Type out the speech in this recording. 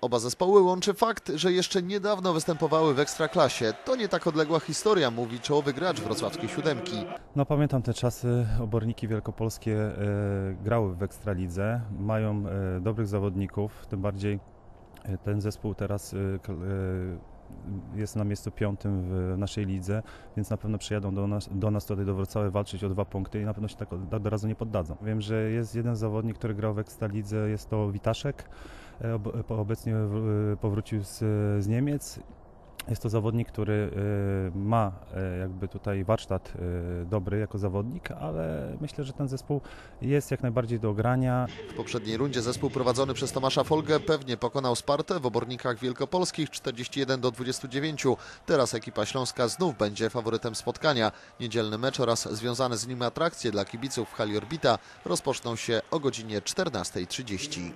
Oba zespoły łączy fakt, że jeszcze niedawno występowały w Ekstraklasie. To nie tak odległa historia, mówi czołowy gracz wrocławskiej siódemki. No pamiętam te czasy, oborniki wielkopolskie e, grały w Ekstralidze, mają e, dobrych zawodników, tym bardziej e, ten zespół teraz e, e, jest na miejscu piątym w naszej lidze, więc na pewno przyjadą do nas, do nas tutaj do Wrocławia walczyć o dwa punkty i na pewno się tak od, od razu nie poddadzą. Wiem, że jest jeden zawodnik, który grał w Ekstralidze, jest to Witaszek, e, obecnie w, powrócił z, z Niemiec jest to zawodnik, który y, ma y, jakby tutaj warsztat y, dobry jako zawodnik, ale myślę, że ten zespół jest jak najbardziej do grania. W poprzedniej rundzie zespół prowadzony przez Tomasza Folgę pewnie pokonał Spartę w obornikach wielkopolskich 41 do 29. Teraz ekipa śląska znów będzie faworytem spotkania. Niedzielny mecz oraz związane z nim atrakcje dla kibiców w hali Orbita rozpoczną się o godzinie 14.30.